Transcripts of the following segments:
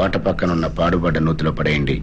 కోట పక్కనున్న పాడుబడ్డ నూతిలో పడేయండి.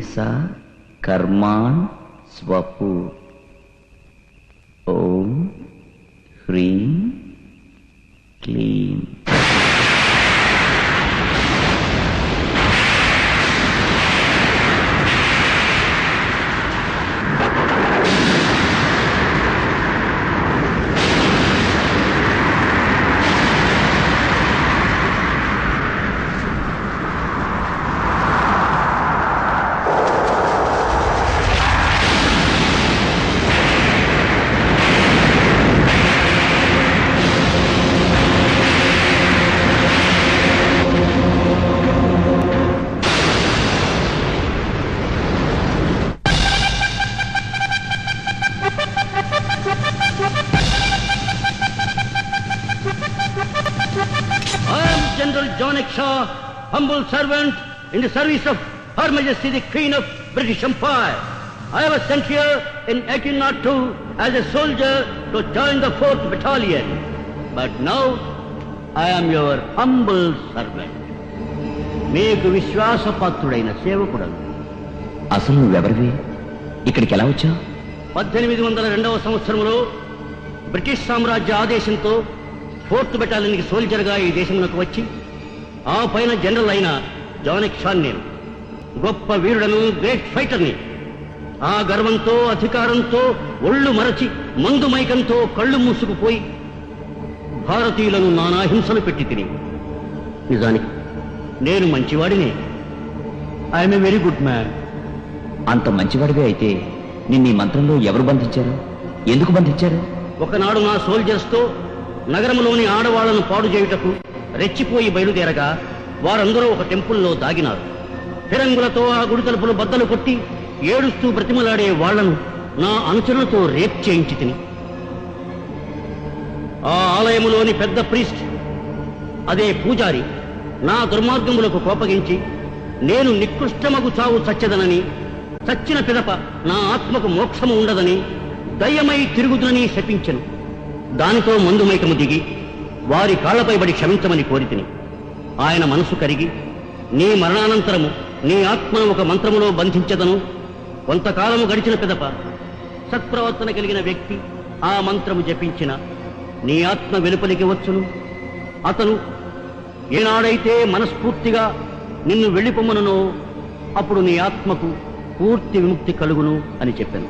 స కర్మాన్ స్వపు. ఓం హ్రీం క్లీం. Humble servant in the service of Her Majesty the Queen of British Empire. I was sent here in 1802 as a soldier to join the 4th Battalion. But now I am your humble servant. మీకు విశ్వాసపాత్రుడైన సేవకుడను అసలు నువ్వెవరివి ఇక్కడికి ఎలా వచ్చావు పద్దెనిమిది వందల రెండవ సంవత్సరంలో British సామ్రాజ్య ఆదేశంతో ఫోర్త్ బెటాలియన్కి సోల్జర్గా ఈ దేశమునకు వచ్చి ఆ పైన జనరల్ అయిన జానిక్ షాన్ నేను. గొప్ప వీరుడను గ్రేట్ ఫైటర్ని. ఆ గర్వంతో అధికారంతో ఒళ్ళు మరచి మందు మైకంతో కళ్ళు మూసుకుపోయి భారతీయులను నానా హింసలు పెట్టి తిని. నిజానికి నేను మంచివాడినే. I'm a very good man అంత మంచివాడివే అయితే నిన్ను ఈ మంత్రంలో ఎవరు బంధించారు? ఎందుకు బంధించారు? ఒకనాడు నా సోల్జర్స్తో నగరంలోని ఆడవాళ్ళను పాడు చేయుటకు రెచ్చిపోయి బయలుదేరగా వారందరూ ఒక టెంపుల్లో దాగినారు. ఫిరంగులతో ఆ గుడి తలుపులు బద్దలు కొట్టి ఏడుస్తూ బ్రతిమలాడే వాళ్ళను నా అనుచరులతో రేప్ చేయించి తిని. ఆ ఆలయములోని పెద్ద ప్రీస్ట్ అదే పూజారి నా దుర్మార్గములకు కోపగించి నేను నికృష్టమగు చావు చచ్చదనని చచ్చిన పిదప నా ఆత్మకు మోక్షము ఉండదని దయ్యమై తిరుగుదునని శపించెను. దానితో మందుమైకము దిగి వారి కాళ్ళపై పడి క్షమించమని కోరితిని ఆయన మనసు కరిగి నీ మరణానంతరము నీ ఆత్మను ఒక మంత్రములో బంధించదను. కొంతకాలము గడిచిన పిదప సత్ప్రవర్తన కలిగిన వ్యక్తి ఆ మంత్రము జపించిన నీ ఆత్మ వెలుపలికి వచ్చును. అతను ఏనాడైతే మనస్ఫూర్తిగా నిన్ను వెళ్ళిపోమ్మనునో అప్పుడు నీ ఆత్మకు పూర్తి విముక్తి కలుగును అని చెప్పాను.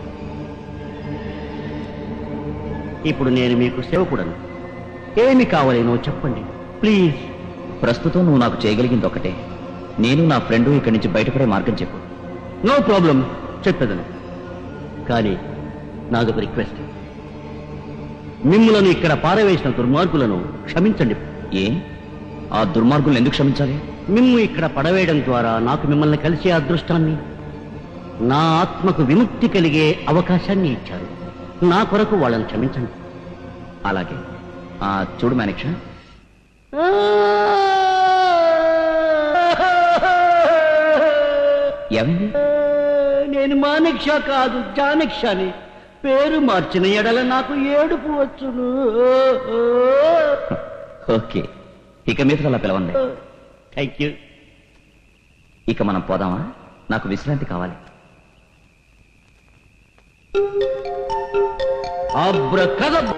ఇప్పుడు నేను మీకు సేవకుడను. ఏమి కావాలేనో చెప్పండి. ప్లీజ్. ప్రస్తుతం నువ్వు నాకు చేయగలిగింది ఒకటే. నేను నా ఫ్రెండ్ ఇక్కడి నుంచి బయటపడే మార్గం చెప్పు. No problem. చెప్పేదను. కానీ నాదొక రిక్వెస్ట్. మిమ్ములను ఇక్కడ పారవేసిన దుర్మార్గులను క్షమించండి. ఏ? ఆ దుర్మార్గులను ఎందుకు క్షమించాలి? మిమ్ము ఇక్కడ పడవేయడం ద్వారా నాకు మిమ్మల్ని కలిసే అదృష్టాన్ని నా ఆత్మకు విముక్తి కలిగే అవకాశాన్ని ఇచ్చారు. నా కొరకు వాళ్ళని క్షమించండి. అలాగే. చూడు మేనక్ష. ఏమైంది? నేను మానిక్ష కాదు జానిక్షని. పేరు మార్చిన ఎడల నాకు ఏడుపు వచ్చును. ఓకే. ఇక మీద అలా పిలవండి. థ్యాంక్ యూ ఇక మనం పోదామా? నాకు విశ్రాంతి కావాలి. అబ్రకదబ్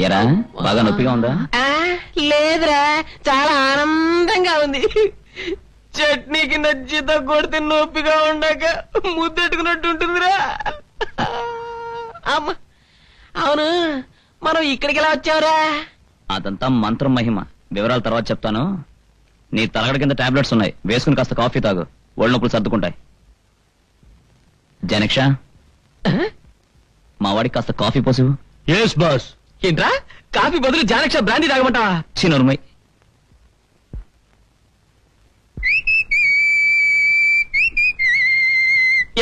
ఎరా బాగా నొప్పిగా ఉందా? ఆ, లేదురా చాలా ఆనందంగా ఉంది. చట్నీ కింద జీత కొడితే నొప్పిగా ఉండక ముద్దెట్టుకున్నట్టు ఉంటుందిరా. అమ్మ అవును మనం ఇక్కడికి ఎలా వచ్చావురా? అదంతా మంత్రం మహిమ వివరాలు తర్వాత చెప్తాను. నీ తలగడ కింద టాబ్లెట్స్ ఉన్నాయి. వేసుకుని కాస్త కాఫీ తాగు. ఒళ్ళు నొప్పులు సర్దుకుంటాయి. జనక్ష? మా వాడికి కాస్త కాఫీ పోసు ఎస్ బాస్ ఏంట్రా? కాఫీ బదులు జానక్ష బ్రాందీ తాగమంటావా? చిన్నరుమై.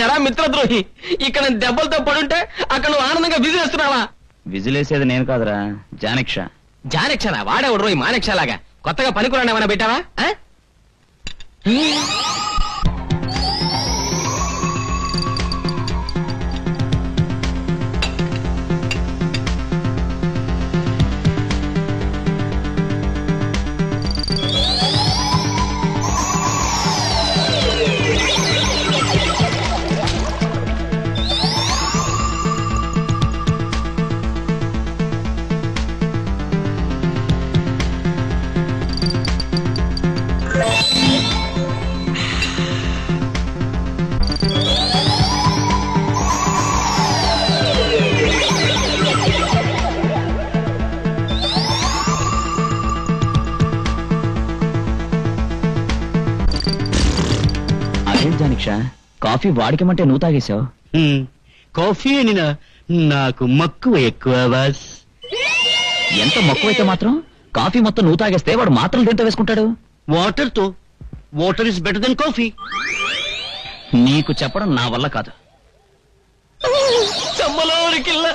ఎరా మిత్రద్రోహి ఇక్కడ నేను దెబ్బలతో పడుంటే అక్కడ నువ్వు ఆనందంగా బిజీ వేస్తున్నావా విజిలేసేది నేను కాదురా జానక్ష. జానక్షనా వాడేవాడు రోయ్? మానక్ష లాగా కొత్తగా పనికిరాని ఏమైనా పెట్టావా? కాఫీ వాడికమంటే నువ్వు తాగేశావు? కాఫీ అని నాకు మక్కువ ఎక్కువ బాస్. ఎంత మక్కువైతే మాత్రం కాఫీ మొత్తం నువ్వు తాగేస్తే వాడు మాత్రం దేంతో వేసుకుంటాడు? వాటర్తో water is better than coffee. నీకు చెప్పడం నా వల్ల కాదు. చమ్మలోరికిల్ల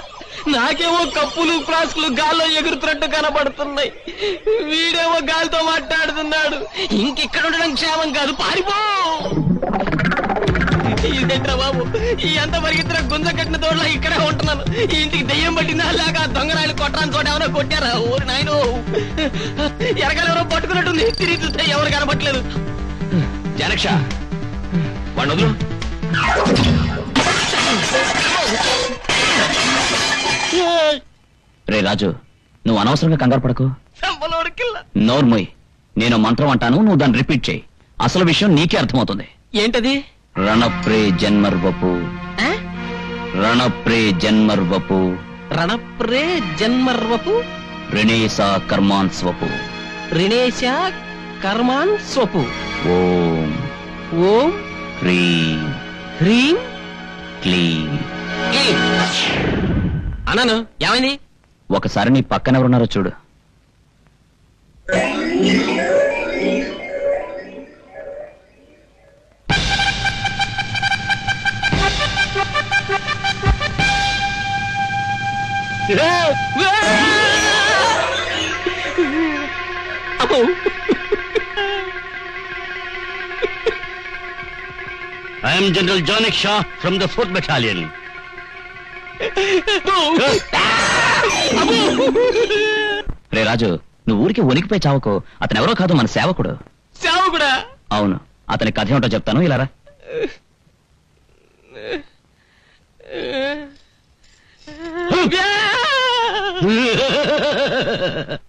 నాకేమో కప్పులు ఫ్లాస్కులు గాల్లో ఎగురుతున్నట్టు కనబడుతున్నాయి. వీడేమో గాలితో మాట్లాడుతున్నాడు. ఇంకెక్కడ ఉండడం క్షేమం కాదు. పారిపో! ఇదేంట్రా బాబు? ఈ అంత పరిగెత్తిన గుంజ కట్టిన తోడలా ఇక్కడే ఉంటున్నాను. ఈ ఇంటికి దెయ్యం పట్టిందా లేక దొంగరాయలు కొట్టడానికి చోట ఏమైనా కొట్టారా? ఊరి నాయను. ఎరగాలి ఎవరో పట్టుకున్నట్టుంది. తిరిగి చూస్తే ఎవరు కనబట్టలేదు జానక్ష వాడు వదులు. రే రాజు నువ్వు అనవసరంగా కంగారు పడకు. నోర్మొయ్ నేను మంత్రం అంటాను నువ్వు దాన్ని రిపీట్ చేయి. అసలు విషయం నీకే అర్థమవుతుంది. ఏంటది? రణప్రే జన్మర్వపు? రణప్రే జన్మర్వపు. రణప్రే జన్మర్వపు? రణేసా కర్మాన్ స్వపు. రిణేశ కర్మాన్ స్వపు. ఓం. ఓం. హ్రీం. హ్రీం. క్లీం. క్లీం అన్నాను ఏమైంది? ఒకసారి నీ పక్కన ఎవరున్నారో చూడు. I'm general Janik Shah from the fourth battalion రే రాజు నువ్వు ఊరికి వణికిపోయి చావకు. అతను ఎవరో కాదు మన సేవకుడు. సేవకుడా? అవును. అతని కథ ఏమిటో చెప్తాను ఇలా రా.